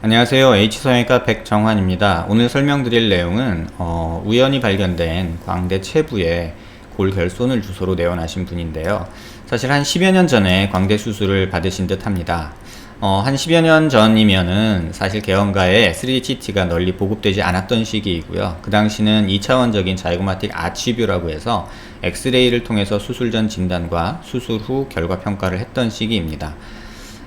안녕하세요. H성형외과 백정환입니다. 오늘 설명드릴 내용은 어, 우연히 발견된 광대 체부에 골 결손을 주소로 내원하신 분인데요. 사실 한 10여 년 전에 광대 수술을 받으신 듯 합니다. 어, 한 10여 년 전이면은 사실 개원가에 3D CT가 널리 보급되지 않았던 시기이고요. 그 당시는 2차원적인 자이고마틱 아치뷰라고 해서 엑스레이를 통해서 수술 전 진단과 수술 후 결과 평가를 했던 시기입니다.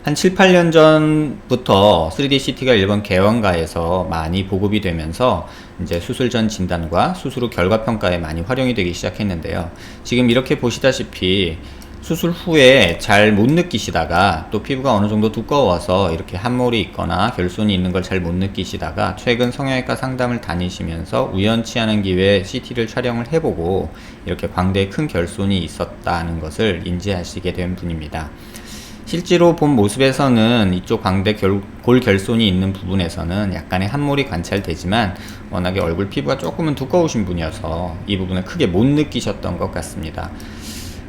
한 7, 8년 전부터 3D CT가 일본 개원가에서 많이 보급이 되면서 이제 수술 전 진단과 수술 후 결과 평가에 많이 활용이 되기 시작했는데요. 지금 이렇게 보시다시피 수술 후에 잘 못 느끼시다가 또 피부가 어느 정도 두꺼워서 이렇게 함몰이 있거나 결손이 있는 걸 잘 못 느끼시다가 최근 성형외과 상담을 다니시면서 우연치 않은 기회에 CT를 촬영을 해보고 이렇게 광대에 큰 결손이 있었다는 것을 인지하시게 된 분입니다. 실제로 본 모습에서는 이쪽 광대 결, 골 결손이 있는 부분에서는 약간의 함몰이 관찰되지만 워낙에 얼굴 피부가 조금은 두꺼우신 분이어서 이 부분을 크게 못 느끼셨던 것 같습니다.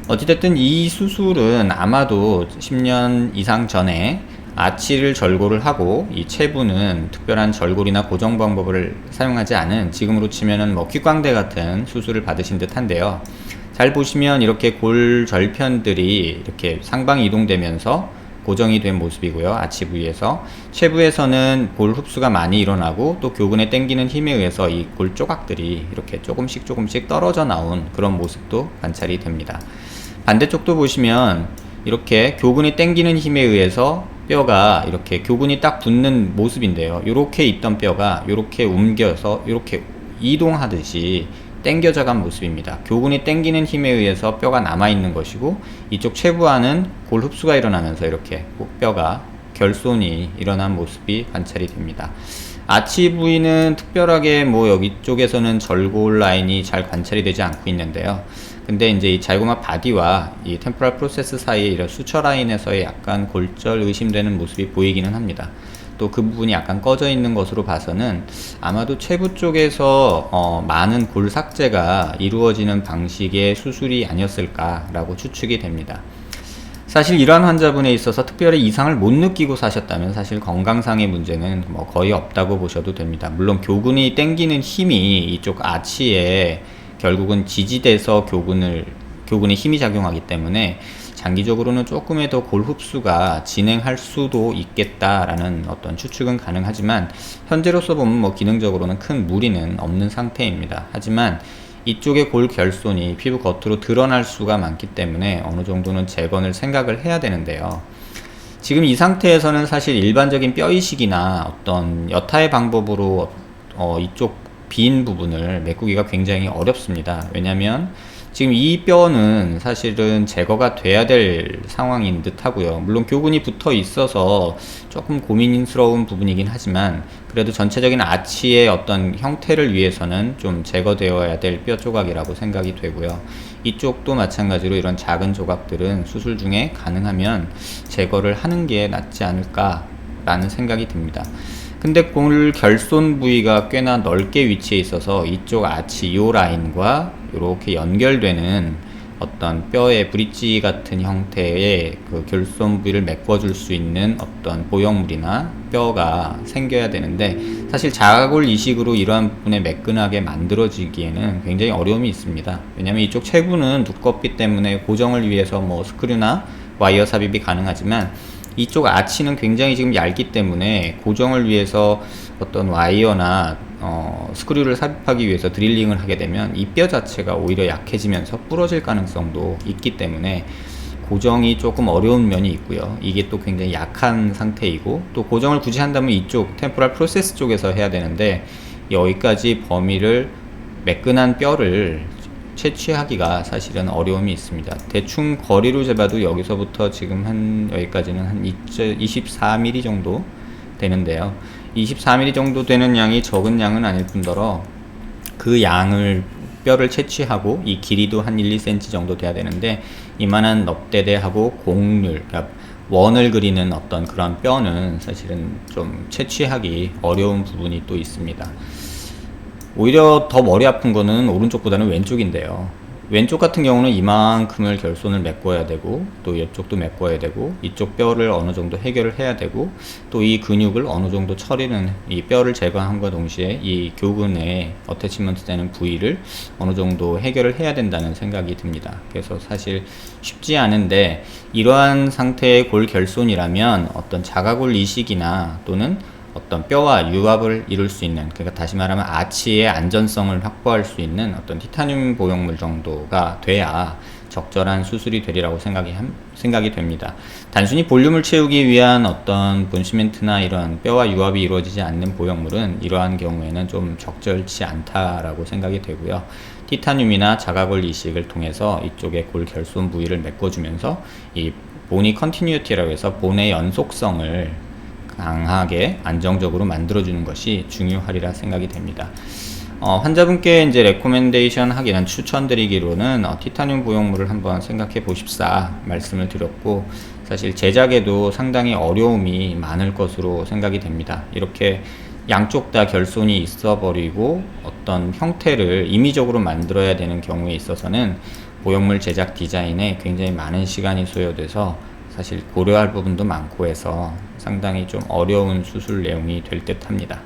어찌됐든 이 수술은 아마도 10년 이상 전에 아치를 절골을 하고 이 체부는 특별한 절골이나 고정 방법을 사용하지 않은 지금으로 치면은 뭐 귓광대 같은 수술을 받으신 듯한데요. 잘 보시면 이렇게 골 절편들이 이렇게 상방 이동되면서 고정이 된 모습이고요. 아치 부위에서 최부에서는 골 흡수가 많이 일어나고 또 교근에 당기는 힘에 의해서 이 골 조각들이 이렇게 조금씩 조금씩 떨어져 나온 그런 모습도 관찰이 됩니다. 반대쪽도 보시면 이렇게 교근이 당기는 힘에 의해서 뼈가 이렇게 교근이 딱 붙는 모습인데요. 이렇게 있던 뼈가 이렇게 옮겨서 이렇게 이동하듯이 당겨져 간 모습입니다. 교근이 당기는 힘에 의해서 뼈가 남아 있는 것이고 이쪽 최부하는 골 흡수가 일어나면서 이렇게 뼈가 결손이 일어난 모습이 관찰이 됩니다. 아치 부위는 특별하게 뭐 여기 쪽에서는 절골 라인이 잘 관찰이 되지 않고 있는데요. 근데 이제 이 자이고마 바디와 이 템포럴 프로세스 사이에 이런 수처 라인에서의 약간 골절 의심되는 모습이 보이기는 합니다. 또 그 부분이 약간 꺼져 있는 것으로 봐서는 아마도 체부 쪽에서 어, 많은 골 삭제가 이루어지는 방식의 수술이 아니었을까라고 추측이 됩니다. 사실 이러한 환자분에 있어서 특별히 이상을 못 느끼고 사셨다면 사실 건강상의 문제는 뭐 거의 없다고 보셔도 됩니다. 물론 교근이 땡기는 힘이 이쪽 아치에 결국은 지지돼서 교근을 교근에 힘이 작용하기 때문에 장기적으로는 조금의 더 골 흡수가 진행할 수도 있겠다라는 어떤 추측은 가능하지만 현재로서 보면 뭐 기능적으로는 큰 무리는 없는 상태입니다. 하지만 이쪽의 골 결손이 피부 겉으로 드러날 수가 많기 때문에 어느 정도는 재건을 생각을 해야 되는데요. 지금 이 상태에서는 사실 일반적인 뼈 이식이나 어떤 여타의 방법으로 어, 이쪽 빈 부분을 메꾸기가 굉장히 어렵습니다. 왜냐하면 지금 이 뼈는 사실은 제거가 돼야 될 상황인 듯 하고요. 물론 교근이 붙어 있어서 조금 고민스러운 부분이긴 하지만 그래도 전체적인 아치의 어떤 형태를 위해서는 좀 제거되어야 될 뼈 조각이라고 생각이 되고요. 이쪽도 마찬가지로 이런 작은 조각들은 수술 중에 가능하면 제거를 하는 게 낫지 않을까라는 생각이 듭니다. 근데 골 결손 부위가 꽤나 넓게 위치해 있어서 이쪽 아치 요 라인과 이렇게 연결되는 어떤 뼈의 브릿지 같은 형태의 그 결손 부위를 메꿔줄 수 있는 어떤 보형물이나 뼈가 생겨야 되는데 사실 자골 이식으로 이러한 부분에 매끈하게 만들어지기에는 굉장히 어려움이 있습니다. 왜냐하면 이쪽 체부는 두껍기 때문에 고정을 위해서 뭐 스크류나 와이어 삽입이 가능하지만 이쪽 아치는 굉장히 지금 얇기 때문에 고정을 위해서 어떤 와이어나 어, 스크류를 삽입하기 위해서 드릴링을 하게 되면 이 뼈 자체가 오히려 약해지면서 부러질 가능성도 있기 때문에 고정이 조금 어려운 면이 있고요. 이게 또 굉장히 약한 상태이고 또 고정을 굳이 한다면 이쪽 템포럴 프로세스 쪽에서 해야 되는데 여기까지 범위를 매끈한 뼈를 채취하기가 사실은 어려움이 있습니다. 대충 거리로 재봐도 여기서부터 지금 한 여기까지는 한 24mm 정도 되는데요. 24mm 정도 되는 양이 적은 양은 아닐 뿐더러 그 양을 뼈를 채취하고 이 길이도 한 1, 2cm 정도 돼야 되는데 이만한 넙대대하고 곡률 그러니까 원을 그리는 어떤 그런 뼈는 사실은 좀 채취하기 어려운 부분이 또 있습니다. 오히려 더 머리 아픈 거는 오른쪽보다는 왼쪽인데요. 왼쪽 같은 경우는 이만큼을 결손을 메꿔야 되고 또 이쪽도 메꿔야 되고 이쪽 뼈를 어느 정도 해결을 해야 되고 또 이 근육을 어느 정도 처리는 이 뼈를 제거함과 동시에 이 교근에 어태치먼트 되는 부위를 어느 정도 해결을 해야 된다는 생각이 듭니다. 그래서 사실 쉽지 않은데 이러한 상태의 골 결손이라면 어떤 자가골 이식이나 또는 어떤 뼈와 유압을 이룰 수 있는 그러니까 다시 말하면 아치의 안전성을 확보할 수 있는 어떤 티타늄 보형물 정도가 돼야 적절한 수술이 되리라고 생각이 함- 생각이 됩니다. 단순히 볼륨을 채우기 위한 어떤 본시멘트나 이런 뼈와 유압이 이루어지지 않는 보형물은 이러한 경우에는 좀 적절치 않다라고 생각이 되고요. 티타늄이나 자가골 이식을 통해서 이쪽에 골 결손 부위를 메꿔주면서 이 보니 컨티뉴티라고 해서 본의 연속성을 강하게 안정적으로 만들어주는 것이 중요하리라 생각이 됩니다. 어, 환자분께 이제 레코멘데이션 하기는 추천드리기로는 어, 티타늄 보형물을 한번 생각해 보십사 말씀을 드렸고 사실 제작에도 상당히 어려움이 많을 것으로 생각이 됩니다. 이렇게 양쪽 다 결손이 있어 버리고 어떤 형태를 임의적으로 만들어야 되는 경우에 있어서는 보형물 제작 디자인에 굉장히 많은 시간이 소요돼서 사실 고려할 부분도 많고 해서 상당히 좀 어려운 수술 내용이 될 듯 합니다.